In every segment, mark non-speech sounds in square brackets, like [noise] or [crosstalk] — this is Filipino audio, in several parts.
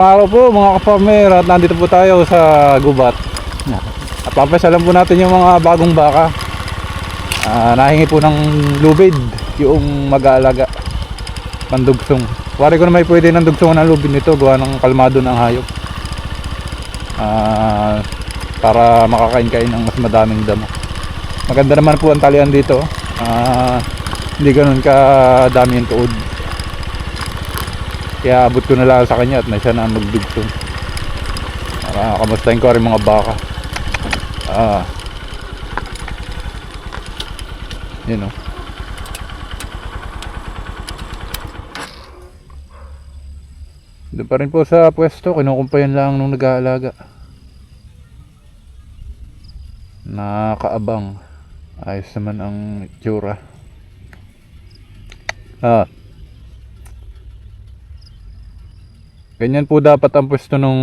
Araw po mga ka-farmer at nandito po tayo sa gubat. At papasalan po natin yung mga bagong baka. Ah, nahingi po ng lubid yung mag-aalaga. Pandugsong. Wari ko na may pwede ng dugsong ng lubid nito gawa ng kalmado ng hayop. Ah, para makakain-kain ng mas madaming damo. Maganda naman po ang talian dito. Ah, hindi ganun kadami yung tuod. Kaya abot ko na lang sa kanya at na siya na magdugtong. Para kamustahin ko rin mga baka. Ah. Yun oh. Doon pa rin po sa pwesto, kinukumpayan lang nung nag-aalaga. Nakaabang. Ayos naman ang itsura. Ah. Ganyan po dapat ang pwesto ng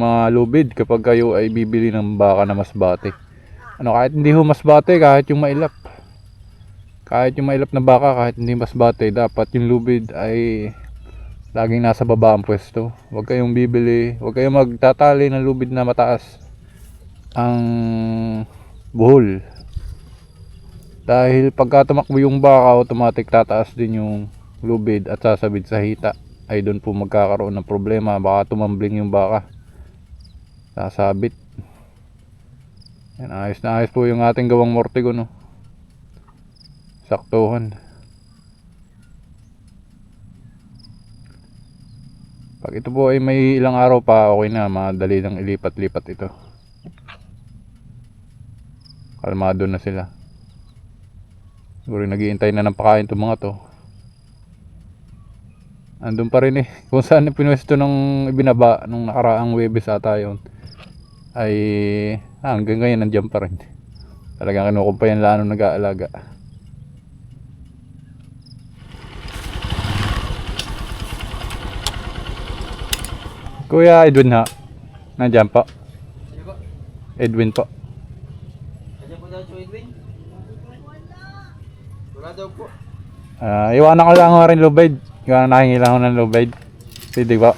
mga lubid kapag kayo ay bibili ng baka na masbate. Ano kahit hindi ho masbate, kahit yung mailap. Kahit yung mailap na baka, kahit hindi masbate, dapat yung lubid ay laging nasa baba ang pwesto. Huwag kayong bibili, huwag kayong magtatali ng lubid na mataas ang buhol. Dahil pagka tumakbo yung baka, automatic tataas din yung lubid at sasabit sa hita ay doon po magkakaroon ng problema. Baka tumambling yung baka. Sasabit. Yan ayos na ayos po yung ating gawang mortigo no? Saktuhan. Pag ito po ay may ilang araw pa okay na. Madali lang ilipat-lipat ito. Kalmado na sila. Siguro naghihintay na ng pakain itong mga to andun pa rin eh [laughs] kung saan pinuwesto nung ibinaba nung nakaraang Webes ata yun ay ah, hanggang ngayon nandiyan pa rin talagang kinukumpayan lang nung nag-aalaga Kuya Edwin ha nandiyan po Edwin po Kanya po daw si Edwin? Wala daw po. Ah, iwanan ko lang rin lubid. Iwanan nahingi lang ako ng lubid. Pwede ba?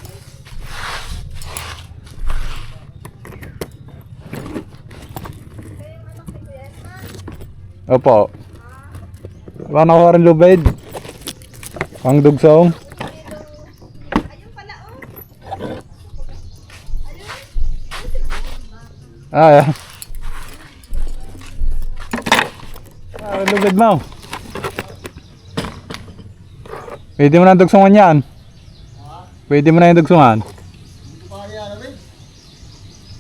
Opo. Iwanan ko rin lubid. Ang dugsong. Ah, yeah. Ah, lubid mo. Pwede mo na dugsungan yan. Pwede mo na yung dugsungan.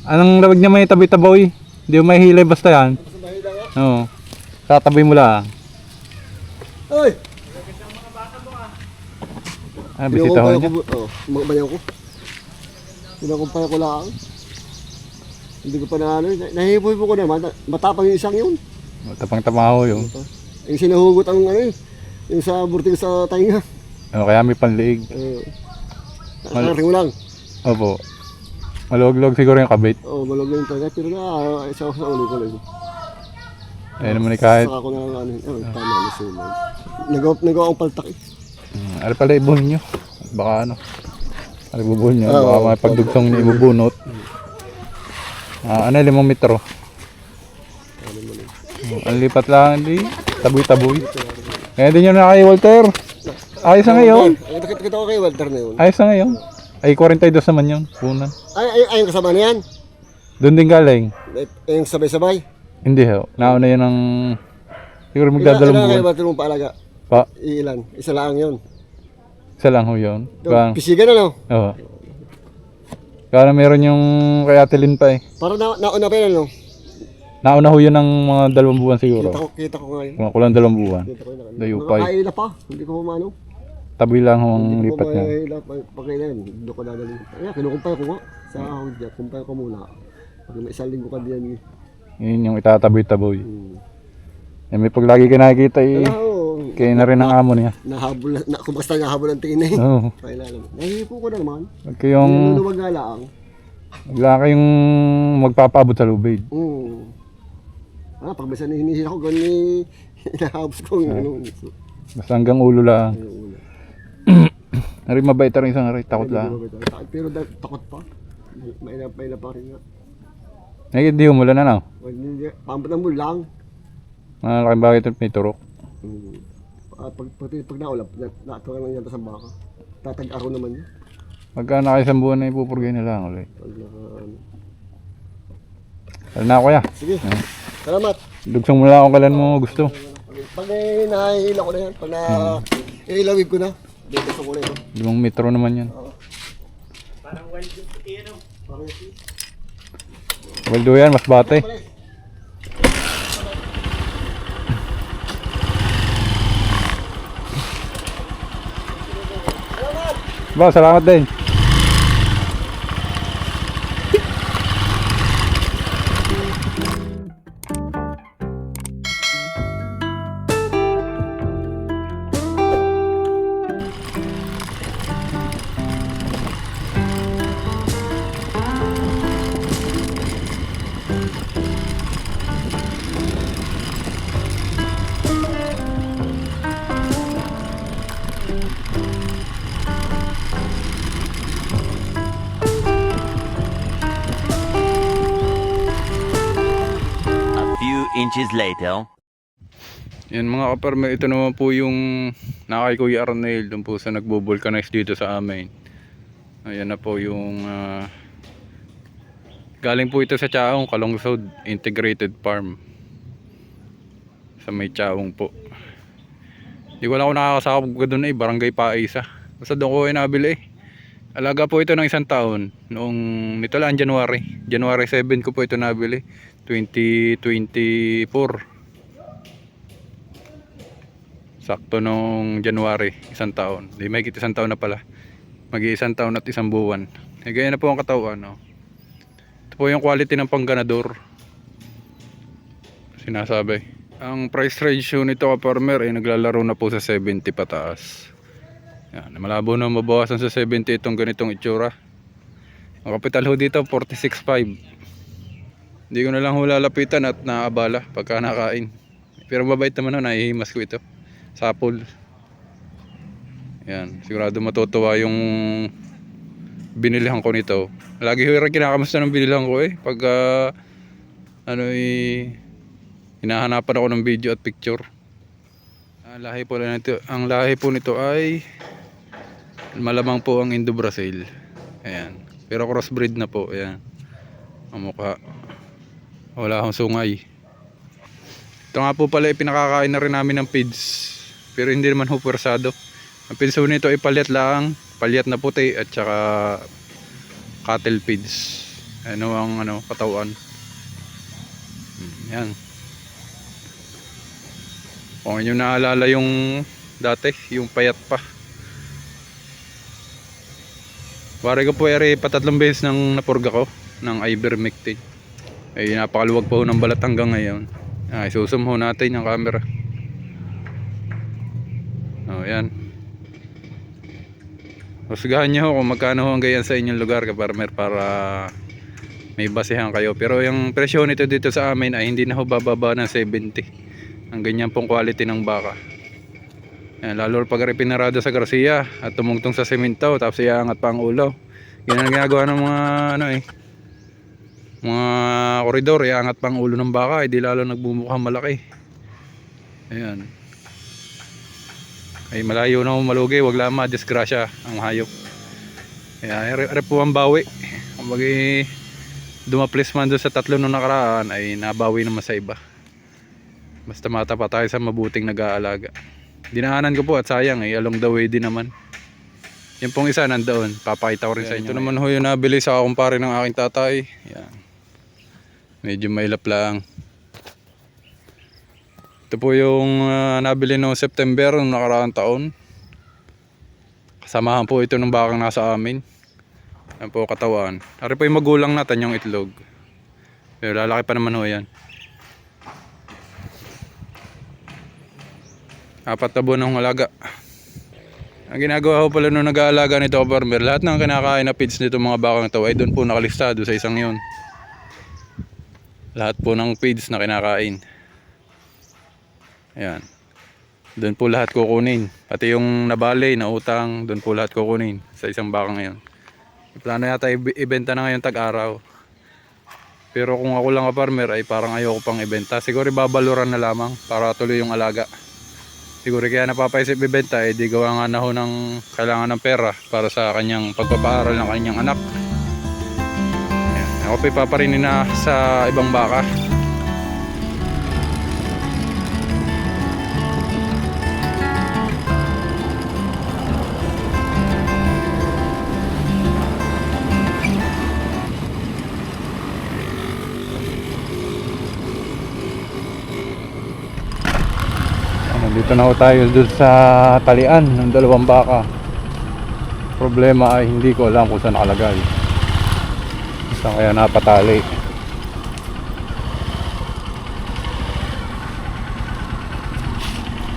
Anong labag niya may tabi-taboy? Hindi mo mahihilay basta yan. Oo. Tatabi mo lang. Oy! Ah, bisita ho niya. ko. Oh, magbanyaw ko. Pinakumpaya ko lang. Hindi ko pa na ano. Nahihipoy po ko naman. Matapang yung isang yun. Tapang-tama ho yun. Yung sinuhugot ang ano eh. Yung sa burting sa tainga. Oh, kaya may panliig. Uh, Mal- Nakarating mo lang. Opo. Maluwag-luwag siguro yung kabit. Oo, oh, malog yung tainga. Pero nga, ah, isa ko sa ulo ko lang. Ayun naman eh, kahit. Saka ko na ano. Oh, tama na suman. Nagawa, nagawa akong paltak eh. Hmm, ano pala ibuhon nyo? Baka ano? Ano ibubuhon nyo? Oo. Baka may pagdugsong nyo ibubunot. Ah, ano limang metro? Hmm, Ang lipat lang, hindi. Taboy-taboy. Kaya din yun na kay Walter. Ayos na ngayon. Ay, nakita kita ko kay Walter na yun. Ayos na ngayon. Ay, 42 naman yun. Punan. Ay, ay, ay, yung kasama na yan. Doon din galing. Ay, ay, yung sabay-sabay. Hindi ho. Nauna yun ng... Siguro magdadalong ilan kayo buwan. ba tulong paalaga? Pa, Ilan? Isa lang yun. isa lang ho yun. Kaya, Pisigan na no? oo. Kaya meron yung kay Ate Lynn pa eh. Para na, nauna pa yan no? Nauna ho yun ng mga dalawang buwan Kita siguro. ko, kita ko ngayon. Kung kulang dalawang buwan. Kita ko na. Dayupay. Nakakaila pa. Hindi ko pumano. Tabi lang ang Hindi ko lipat niya. pumahila. Pag kailan, hindi ko dadalhin. Ayan, kinukumpay ko nga. Sa ahog dyan. Kumpay ko muna. Pag may isang linggo ka diyan. eh. Yun yung itataboy-taboy. Hmm. Eh, may pag lagi ka nakikita eh. Oh. Kaya na rin ang amo niya. Nahabol na, na kung basta nahabol ang tingin eh. Oo. Kailan. Nahihipo ko na naman. Huwag kayong... Niluluwag nga lang. Wala kayong magpapaabot sa lubid. Hmm. Ah, pag minsan hinisira ko, ganun eh. [laughs] Inahabos ko. Ano, Basta hanggang ulo lang. Ayun, una. Nari mabait rin isang nari, takot lang. Pero dahil takot pa. May na may na pa rin nga. Ngayon di umulan na Hindi, pambatan mo lang. Malaking bakit may turok. Hmm. Ah, pag, pag, pag naulap, natuwa lang yata sa baka. Tatag-araw naman yun. Pagka nakaisang buwan na ipupurgay na lang ulit. Pag. Alam na kuya. Sige. Salamat. Dugsong mo lang kung kailan mo gusto. Pag eh, nahihila ko na yan, pag na ilawig ko na, dito sa kulay. Limang metro naman yan. Parang Waldo yan, mas bate. Ba, salamat din. Inches later. Yan mga kaparme, ito naman po yung nakay Kuya Arnel doon po sa nagbo-vulcanize dito sa amin. Ayan na po yung ah, galing po ito sa Chaong, Kalungsod Integrated Farm. Sa may Chaong po. Hindi ko lang ako nakakasakop doon eh, Barangay Paisa. Basta doon ko ay nabili eh. Alaga po ito ng isang taon. Noong nito lang January. January 7 ko po ito nabili. 2024. Sakto nung January, isang taon. Di may isang taon na pala. mag isang taon at isang buwan. Eh, gaya na po ang katawan. No? Ito po yung quality ng pangganador. Sinasabi. Ang price ratio nito ka-farmer ay naglalaro na po sa 70 pataas. Yan, malabo na mabawasan sa 70 itong ganitong itsura. Ang kapital ho dito 46.5. Hindi ko na lang ho lalapitan at naabala pagka nakain. Pero mabait naman ho, nahihimas ko ito. Sapol. Yan, sigurado matutuwa yung binilihan ko nito. Lagi ho rin kinakamusta ng binilihan ko eh. Pag ah, ano eh, hinahanapan ako ng video at picture. Ang lahi po nito, ang lahi po nito ay malamang po ang Indo Brazil. Ayan. Pero crossbreed na po, ayan. Ang mukha. Wala akong sungay. Ito nga po pala ipinakakain na rin namin ng pids. Pero hindi naman ho pwersado. Ang pids ho nito ay palyat lang. Palyat na puti at saka cattle pids. Ano ang ano, katawan. Hmm, Yan. Kung inyo naalala yung dati, yung payat pa. Pare ko po ere patatlong beses nang napurga ko ng ivermectin. Ay napakaluwag po ng balat hanggang ngayon. Ay susum ho natin yung camera. Oh, yan. Husgahan nyo ho kung magkano ho ang ganyan sa inyong lugar kaparmer para may basehan kayo. Pero yung presyo nito dito sa amin ay hindi na ho bababa ng 70. Ang ganyan pong quality ng baka. Yan, lalo pag pinarado sa Garcia at tumungtong sa semento tapos iangat pa ang ulo. Yan ang ginagawa ng mga ano eh. Mga koridor, iangat pa ang ulo ng baka, hindi lalo nagbumukhang malaki. Ayan. Ay malayo na malugi, wag lang ma-disgrasya ang hayop. Ayan, re, re po ang bawi. Kumbaga dumaplis man doon sa tatlo nung nakaraan ay nabawi naman sa iba. Basta mata pa tayo sa mabuting nag-aalaga. Dinaanan ko po at sayang eh, along the way din naman. Yung pong isa nandoon, papakita ko rin sa inyo. Ito naman ho yung nabili sa kumpare ng aking tatay. Yan. Medyo mailap lang. Ito po yung ah, nabili noong September noong nakaraang taon. Kasamahan po ito ng bakang nasa amin. Yan po katawan. Ari po yung magulang natin yung itlog. Pero lalaki pa naman ho yan. Apat na buwan ng alaga. Ang ginagawa ko pala nung nag-aalaga nito farmer, lahat ng kinakain na feeds nito mga bakang to ay doon po nakalistado sa isang yon. Lahat po ng feeds na kinakain. Ayan. Doon po lahat kukunin. Pati yung nabali, na utang, doon po lahat kukunin sa isang baka ngayon. Plano yata ibenta na ngayon tag-araw. Pero kung ako lang ka farmer ay parang ayoko pang ibenta. Siguro babaluran na lamang para tuloy yung alaga. Siguro kaya napapaisip ibenta eh di gawa nga na ho ng kailangan ng pera para sa kanyang pagpapaaral ng kanyang anak. Ako pa ipaparinin na sa ibang baka. Nandito na ho tayo dun sa talian ng dalawang baka. Problema ay hindi ko alam kung saan nakalagay. Saan kaya napatali.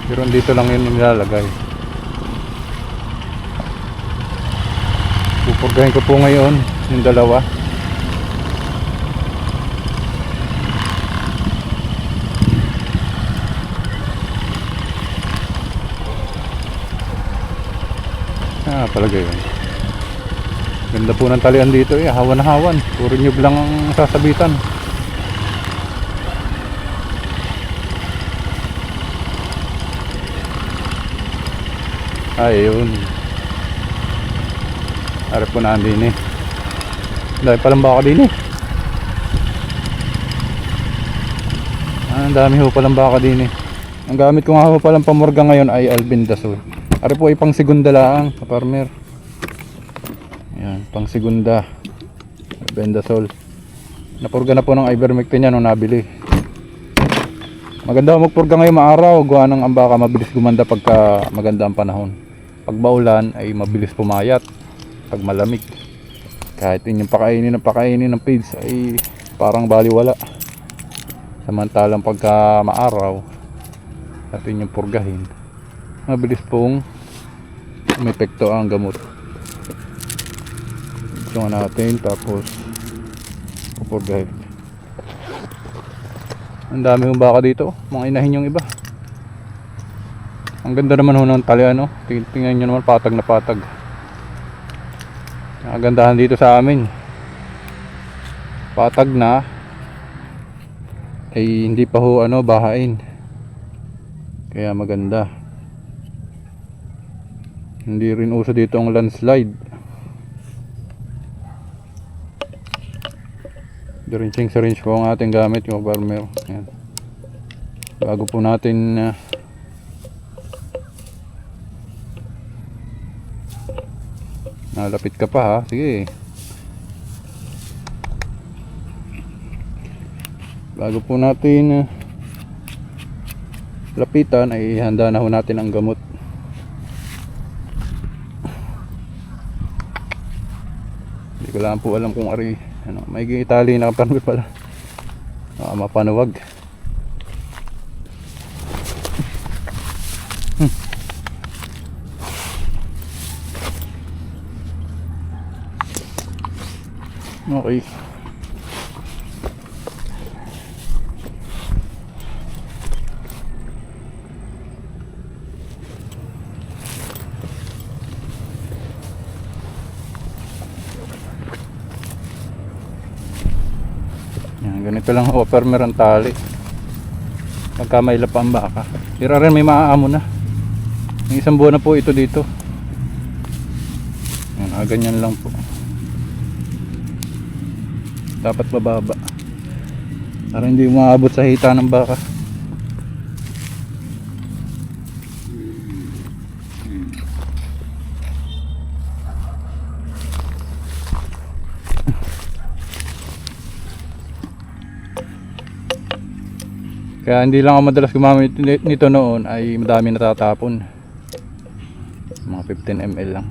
Pero dito lang yun nilalagay. Pupurgahin ko po ngayon yung dalawa. Ah, palagay yun. Ganda po ng talian dito eh, hawan na hawan. Puro nyug lang ang sasabitan. Ay, yun. Harap po na din eh. Dahil palang baka din eh. Ah, ang dami ho palang baka din eh. Ang gamit ko nga ho palang pamorga ngayon ay albendazole. Ari po ay pang segunda lang, farmer. Yan, pang segunda. Albendazole. Napurga na po ng ivermectin yan nung nabili. Maganda magpurga ngayon maaraw, gawa ng ang baka mabilis gumanda pagka maganda ang panahon. Pag maulan ay mabilis pumayat. Pag malamig. Kahit inyong pakainin ng pakainin ng pigs ay parang baliwala. Samantalang pagka maaraw, natin yung purgahin mabilis pong umepekto ang gamot nga natin tapos pupurgahin ang dami yung baka dito mga inahin yung iba. Ang ganda naman ho ng tali ano? Ting- tingnan nyo naman patag na patag. Ang gandahan dito sa amin. Patag na. Ay hindi pa ho ano bahain. Kaya maganda. Hindi rin uso dito ang landslide. Drenching syringe po ang ating gamit yung farmer. Yan. Bago po natin uh, Nalapit ka pa ha. Sige. Bago po natin uh, lapitan ay handa na ho natin ang gamot hindi ko lang po alam kung ari ano, may itali na kapanwid pala. Ah, mapanuwag. Hmm. okay Ganito lang ho, farmer ang tali. Pagka may lapa ang baka. Pero rin may maaamo na. May isang buwan na po ito dito. Yan, ah, ganyan lang po. Dapat bababa. Para hindi umaabot sa hita ng baka. Kaya hindi lang ako madalas gumamit ni- nito noon ay madami natatapon. Mga 15 ml lang.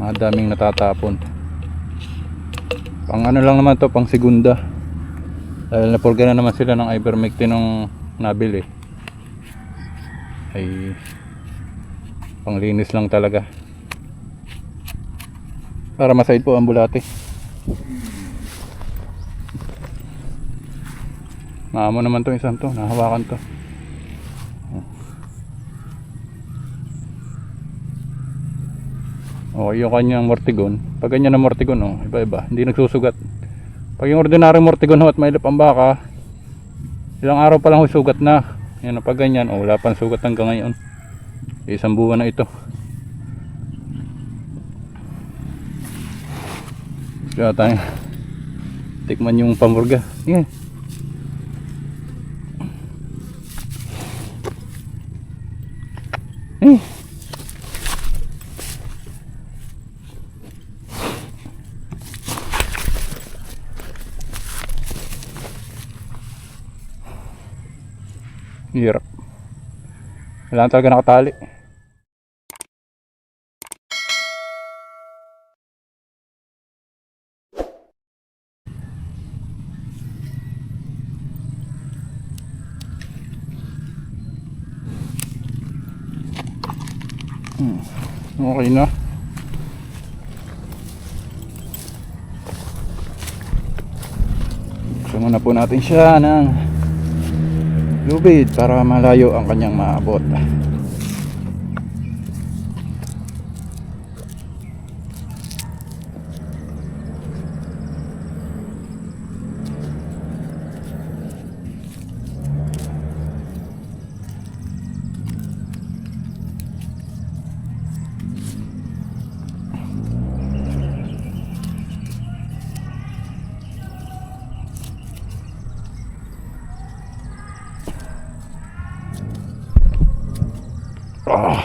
Madaming natatapon. Pang ano lang naman to, pang segunda. Dahil napurga na naman sila ng ivermectin nung nabili. Ay panglinis lang talaga. Para masaid po ang bulate. Naamo naman tong isang to, nahawakan to. Oh, yung kanyang mortigon. Pag ganyan ang mortigon, oh, iba-iba, hindi nagsusugat. Pag yung ordinaryong mortigon at may lipang baka, ilang araw pa lang ho sugat na. Yan oh, pag ganyan, oh, wala pang sugat hanggang ngayon. Isang buwan na ito. Kaya tayo. Tikman yung pamburga. Yeah. Kailangan talaga nakatali. Hmm. Okay na. Buksan muna po natin siya ng lubid para malayo ang kanyang maabot. Ah.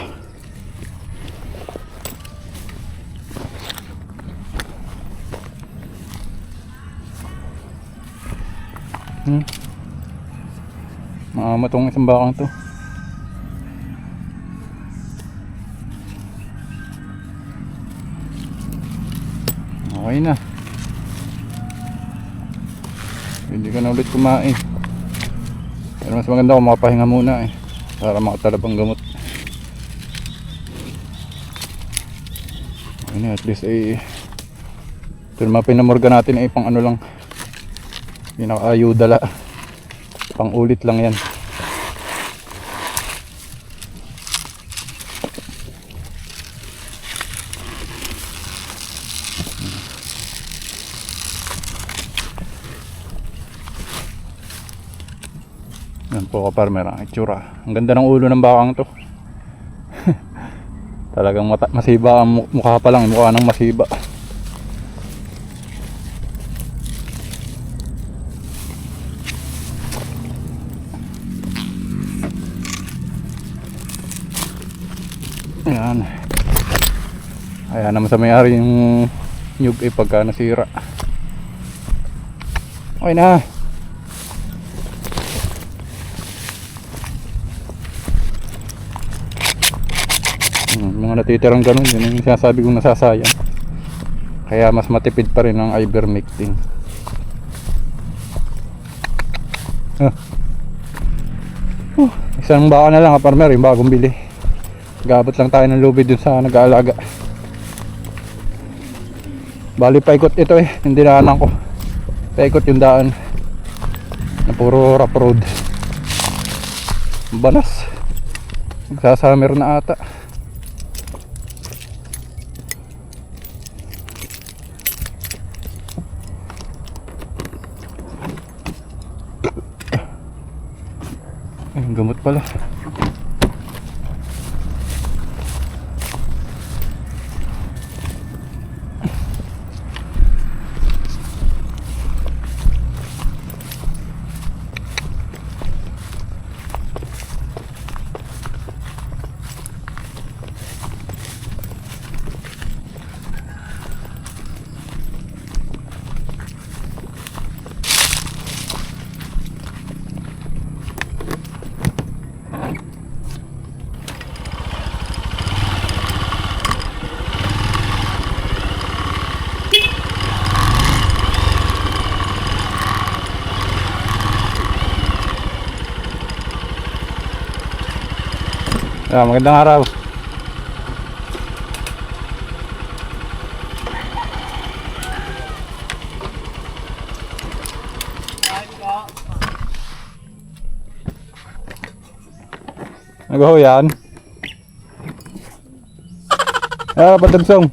Hmm. Maama tong isang bakang to. Okay na. Hindi ka na ulit kumain. Pero mas maganda kung makapahinga muna eh. Para makatalab ang gamot. Ano, at least ay ito mga pinamorga natin ay pang ano lang. Pinaka-ayuda la pang ulit lang yan. Yan po ka-farmer ang itsura. Ang ganda ng ulo ng bakang to Talagang mata- masiba ang mu- mukha pa lang, mukha ng masiba. Ayan. Ayan naman sa may-ari yung nyug eh pagka nasira. Okay na. Hmm, natitirang ganun, yun yung sinasabi kong nasasayang. Kaya mas matipid pa rin ang ivermectin. Ah. Oh, isang baka na lang ha, farmer, yung bagong bili. Gabot lang tayo ng lubid dun sa nag-aalaga. Bali paikot ito eh, yung dinaanan ko. Paikot yung daan. Na puro rough road. Banas. Magsasummer na ata. Ay, ang gamot pala. Ah, magandang araw. Nagaho yan. Ah, padamsong.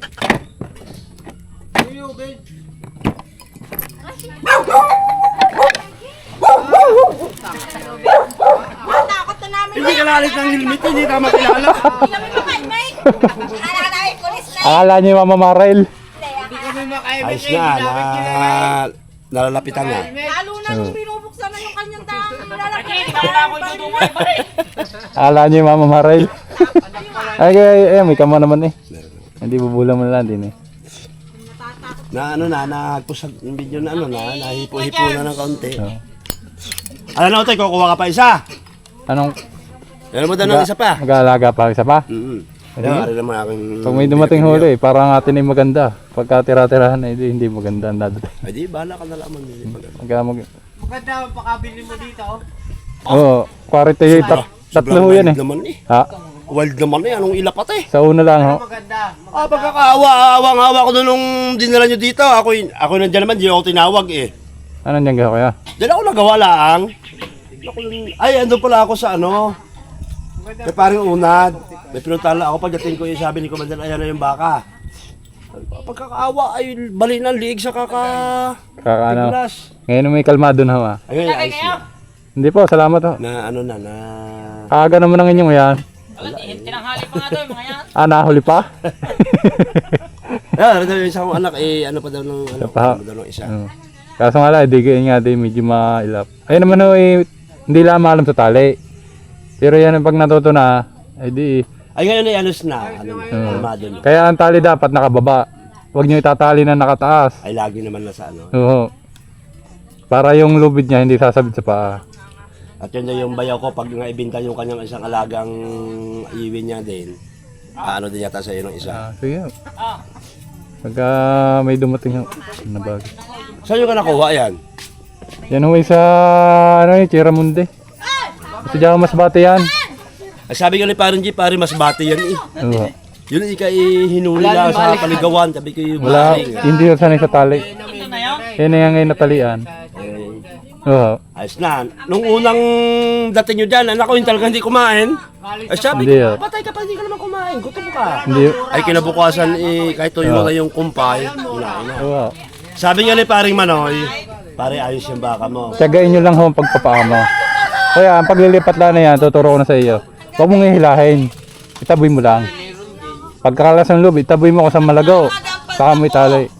Takot na Hindi lalit ng helmet, hindi ka makilala. Hindi namin makaimay. Akala niyo yung Mama Marel. Ayos na, na nalalapitan na. Lalo na nung binubuksan na yung kanyang daan. Lalaki. Akala niyo yung Mama Marel. ay, ay, ay, may kama naman eh. Hindi bubulang mo lang din eh. Na ano na, nagpusag ng video na ano na, nahipo-hipo na ng kaunti. Oo. Ano na ito, kukuha ka pa isa. Anong, Ano mo daw ng isa pa? mag-aalaga pa isa pa? Mm-hmm. Kaya ari naman aking... Pag may dumating huli, parang atin ay maganda. Pagka tira-tirahan ay hindi, hindi maganda ang dadating. Ay di, bahala ka na lang mamili. Pagka mag... Maganda ang pakabili mo dito. Oo, oh, 40 tat, tatlo ho yan eh. naman eh. Ha? Wild naman eh, anong ilapat eh. Sa una lang ho. Maganda. Ah, pagkakaawa, awang-awa ko doon nung dinala nyo dito. Ako, ako nandiyan naman, di ako tinawag eh. Ano niyang gawa kaya? Diyan ako nagawa lang. Ako, ay, andun pala ako sa ano. May parang unad. May pinuntala ako pagdating ko yung sabi ni Commander, ayan na yung baka. Pagkakaawa ay bali ng liig sa kaka... Kaka ano? Ngayon may kalmado na ho ah. Ayun, ayos na. Hindi po, salamat ho. Na ano na, na... Kaaga naman ang inyong yan. Tinanghali pa nga to, mga yan. Ah, nahuli pa? Ah, ano yung isang anak, eh, ano pa daw ng, ano, pa. ano pa daw ng isa. Oo. Kaso nga lang, di ganyan nga din, medyo mailap. Ayun naman ho, eh, hindi lang maalam sa tali. Pero yan pag natuto na, ay di, Ay, ngayon ay anos na, ano, kalmado na. kaya ang tali dapat nakababa. Huwag nyo itatali na nakataas. Ay, lagi naman na sa ano. Oo. Para yung lubid niya hindi sasabit sa paa. At yun na yung bayaw ko, pag nga ibinta yung kanyang isang alagang iwin niya din, ano din yata sa iyo ng isa. Ah, sige. Pagka may dumating ho, na bagay. Saan yung ka nakuha yan? Yan ho ay sa, ano eh, Chiramunde. Sa Jawa mas bate yan. Ay, sabi nga ni parang G, pare mas bati yan eh. Oo. Yun ika hinuli lang sa paligawan, sabi ko yung Wala, baling. hindi ho sanay sa tali. Na yun. Yan na yan ngayon natalian. Eh, Oo. ayos na. Nung unang dating nyo dyan, anak ko yung talagang hindi kumain. Ay sabi Hindi, ko, ah. patay ka pa, hindi ka naman kumain, gutom ka. Hindi. Ay kinabukasan eh, kahit tuyo na yung kumpay, kunain na. Oo. Sabi nga ni paring Manoy, pare ayos yung baka mo. Tiyagain nyo lang ho ang pagpapaamo. Kaya ang paglilipat lang na yan, tuturo ko na sa iyo. Huwag mong ihilahin. Itaboy mo lang. Pagkakalas ng loob, itaboy mo ko sa malagaw. Saka mo itali.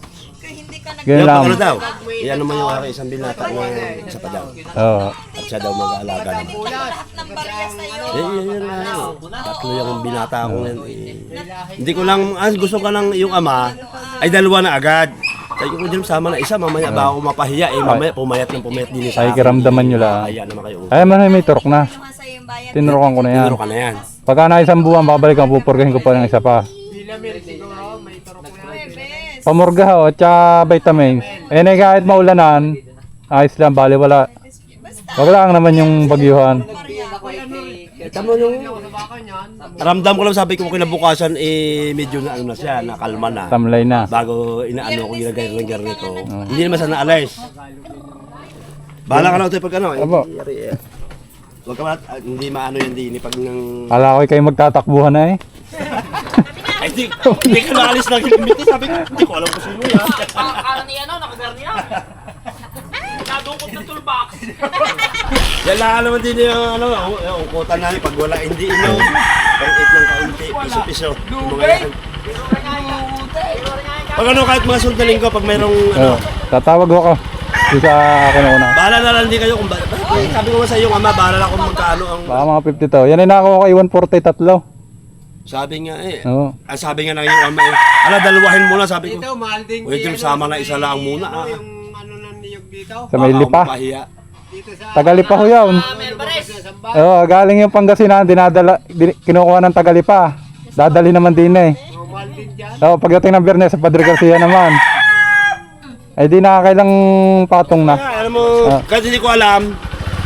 Yung lang. ano daw, iyan naman yung aking isang binata na isa pa daw. Oo. At siya daw mag-aalaga naman. Ng. Eh, yan yan na yun. Tatlo yung binata ko. Eh. Hindi ko lang, ah, gusto ka lang yung ama, ay dalawa na agad. Sabi ko dyan sama na isa, mamaya ba ako mapahiya eh, mamaya pumayat ng pumayat din sa Ay, kiramdaman nyo lang. Kaya naman kayo. Ay, man, may turok na. Tinurukan ko na yan. Tinuro ka na yan. Pagka na isang buwan, babalik ang pupurgahin ko pa ng isa pa. Pamurga ho, at saka vitamins. Eh, na kahit maulanan, ayos lang, bali wala. Wag lang naman yung bagyuhan. Kita mo yung, ramdam ko lang sabi ko kinabukasan eh, medyo na ano na siya, nakalma na. Tamlay na. Bago inaano ko ginagay ng garni ko. Hindi naman sana alis. Bahala ka na ito pag ano. eh, Apo. yari, eh. Huwag ka ma, ah, hindi maano yun din, pag nang... Kala ko kayo magtatakbuhan na eh. [laughs] Ay, di, hindi ka naalis ng helmet. eh. Sabi ko, hindi ko alam kung sino yan. Akala ni ano, nakagarni yan. [laughs] Nadukot ng toolbox. Yan lang naman din yung ano, yung ukutan namin pag wala hindi inom. Pang-eat ng kaunti, piso-piso. Pag ano, kahit mga sundaling ko, pag mayroong ano. Tatawag ako. Di sa ako na una. bahala na lang din kayo kung ba, Ay, sabi ko sa iyo, ama, bahala na kung magkano ang... Baka mga 50 to. Yan ay nakakuha kay 143. Sabi nga eh, Oo. ang sabi nga ng iyong ama eh, ala, dalawahin muna, sabi ko. Ito, mahal din. Uy, ito sama na isa lang muna. Ah. Yung ano ng niyog dito. Sa may lipa. Tagalipa ho yun. Oo, galing yung Pangasinan, dinadala, din, kinukuha ng Tagalipa. Dadali naman din eh. Oh. Oo, pagdating ng Biyernes sa Padre Garcia naman. Ay [laughs] di nakakailang patong na. Ah, alam mo, Ah. kahit hindi ko alam,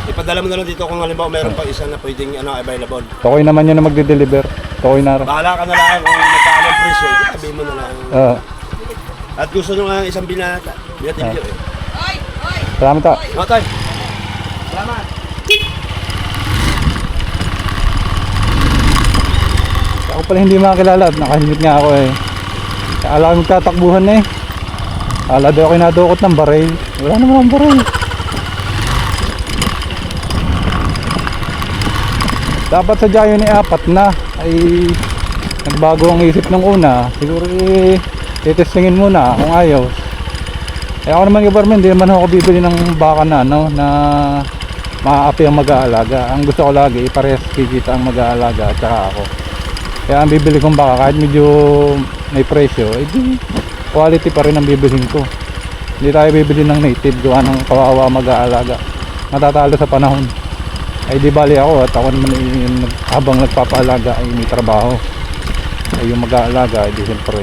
ipadala mo na lang dito kung halimbawa mayroon pa isa na pwedeng ano, available. Tukoy naman yun na magde-deliver. Tukoy na rin. Bahala ka na lang kung magkano ang presyo, sabihin mo na lang. Oo. At gusto nyo nga isang binata, binatin nyo eh. Salamat ta. Mga tay, Ako pala hindi makakilala at nakahimit nga ako eh. Kala ko magtatakbuhan na eh. Ala daw ako nadukot ng baril. Wala naman ang baril. Dapat sa yun ni apat na ay nagbago ang isip ng una. Siguro eh titestingin muna kung ayaw. Eh ako naman government, hindi naman ako bibili ng baka na no na maaapi ang mag-aalaga. Ang gusto ko lagi, iparehas kikita ang mag-aalaga at saka ako. Kaya ang bibili kong baka kahit medyo may presyo, eh quality pa rin ang bibilhin ko. Hindi tayo bibili ng native gawa ng kawawa mag-aalaga. Matatalo sa panahon. Ay di bali ako at ako naman yung habang nagpapaalaga ay may trabaho. Ay yung mag-aalaga, ay di siyempre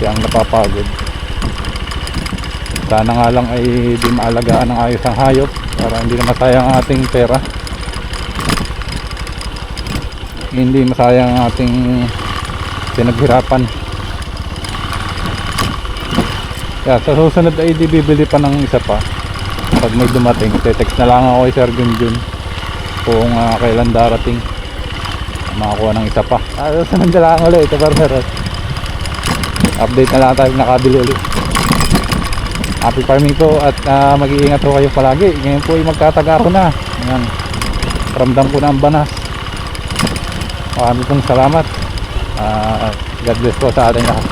siya ang napapagod. Sana nga lang ay di maalagaan ng ayos ang hayop para hindi na masayang ang ating pera. Hindi masayang ang ating pinaghirapan. Kaya sa susunod ay di bibili pa ng isa pa. Pag may dumating, text na lang ako kay Sir Junjun kung ah, kailan darating. Makakuha ng isa pa. Ah, susunod na lang ulit. Ito partner. Update na lang tayo nakabili ulit. Happy farming po at ah, mag-iingat po kayo palagi. Ngayon po ay magkataga ko na. Ayan. Ramdam ko na ang banas. Marami pong salamat. Ah, God bless po sa ating lahat.